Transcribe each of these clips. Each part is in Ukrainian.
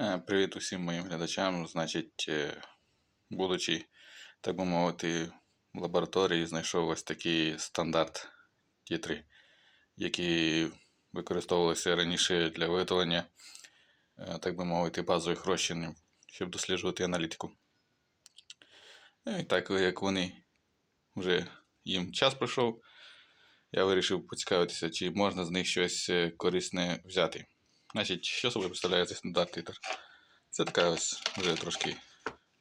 Е, Привіт усім моїм глядачам. Значить, е, будучи, так би мовити, в лабораторії, знайшов ось такий стандарт тітри, які використовувалися раніше для виготовлення, е, так би мовити, базових розчинів, щоб досліджувати аналітику. Ну, І так як вони вже їм час пройшов, я вирішив поцікавитися, чи можна з них щось корисне взяти. Значить, що собою представляє цей стандарт титр? Це така ось вже трошки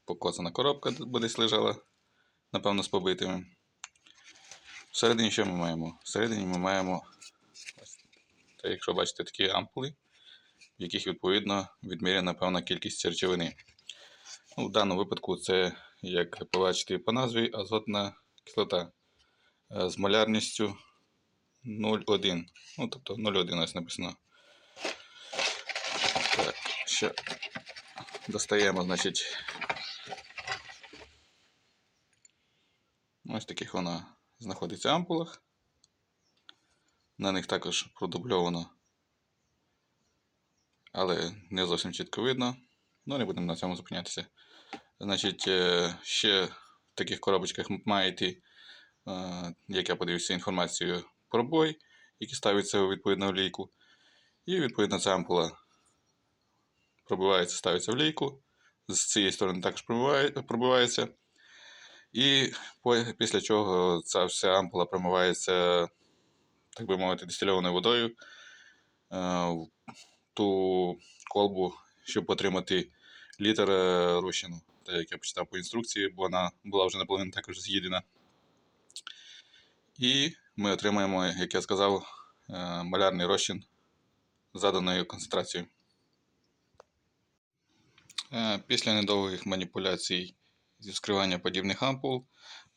покоцана коробка, бо десь лежала, напевно, з побитими. Всередині що ми маємо? Всередині ми маємо, це, якщо бачите, такі ампули, в яких відповідно відміряна певна кількість речовини. Ну, в даному випадку це, як побачите по назві, азотна кислота е, з молярністю 0,1. Ну, тобто 0,1 ось написано. Ще достаємо, значить. Ось таких вона знаходиться в ампулах. На них також продубльовано, але не зовсім чітко видно. Ну, не будемо на цьому зупинятися. Значить, е, ще в таких коробочках має йти, е, як я подивився, інформацію про бой, які ставляться у відповідну лійку. І відповідно ця ампула пробивається, ставиться в лійку. З цієї сторони також пробивається. І після чого ця вся ампула промивається, так би мовити, дистильованою водою е, в ту колбу, щоб отримати літр е, розчину. Так як я почитав по інструкції, бо вона була вже наполовину також з'їдена. І ми отримаємо, як я сказав, е, малярний розчин заданою концентрацією. Е, Після недовгих маніпуляцій зі вскривання подібних ампул,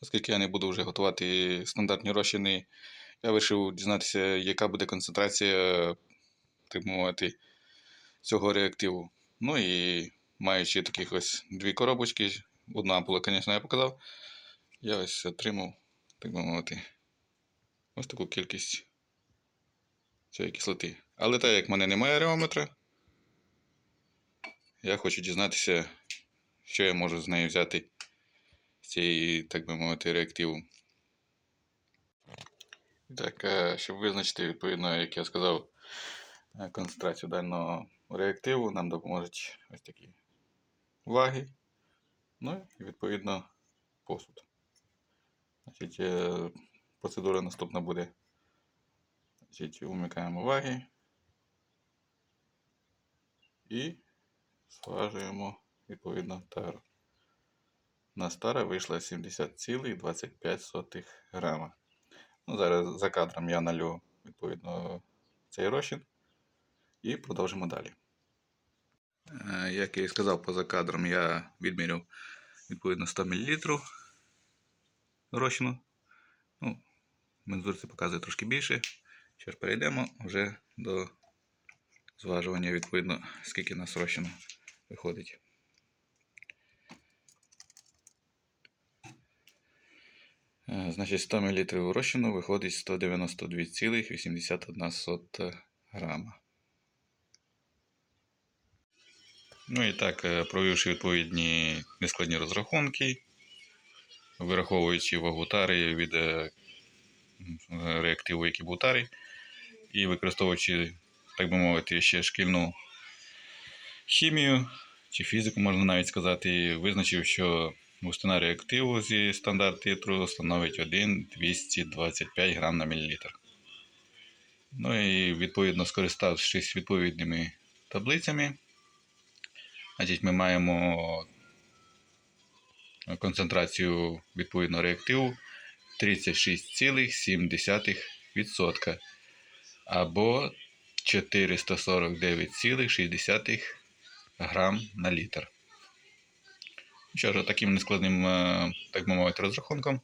оскільки я не буду вже готувати стандартні розчини, я вирішив дізнатися, яка буде концентрація, так мовити, цього реактиву. Ну і маючи таких ось дві коробочки, одну ампулу, звісно, я показав, я ось отримав, так мовити, ось таку кількість цієї кислоти. Але так як в мене немає реометра, я хочу дізнатися, що я можу з нею взяти з цієї, так би мовити, реактиву. Так, е, щоб визначити, відповідно, як я сказав, е, концентрацію даного реактиву, нам допоможуть ось такі ваги. Ну і відповідно посуд. Значить, е, процедура наступна буде. Значить, умикаємо ваги і зважуємо відповідно тару. На стара вийшла 70,25 грама. Ну, зараз за кадром я налю відповідно цей розчин і продовжимо далі. Е, Як я і сказав поза кадром, я відміряв відповідно 100 мл розчину. Ну, мензурці показує трошки більше. Що ж, перейдемо вже до зважування, відповідно, скільки нас розчину виходить. Е, Значить, 100 мл розчину виходить 192,81 грама. Ну і так, е, провівши відповідні нескладні розрахунки, вираховуючи вагу тари від е, реактиву, який був тари, і використовуючи, так би мовити, ще шкільну хімію чи фізику, можна навіть сказати, і визначив, що густина реактиву зі стандарт титру становить 1,225 грам на мілілітр. Ну і відповідно скориставшись відповідними таблицями, значить, ми маємо концентрацію відповідного реактиву 36,7% або 449,6 грам на літр. Що ж, таким нескладним, е, так би мовити, розрахунком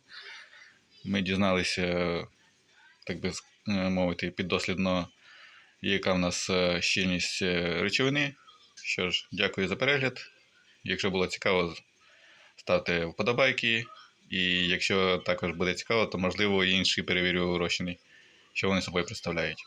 ми дізналися, так би е, мовити, піддослідно, яка в нас е, щільність речовини. Що ж, дякую за перегляд. Якщо було цікаво, ставте вподобайки. І якщо також буде цікаво, то можливо інші перевірю розчини, що вони собою представляють.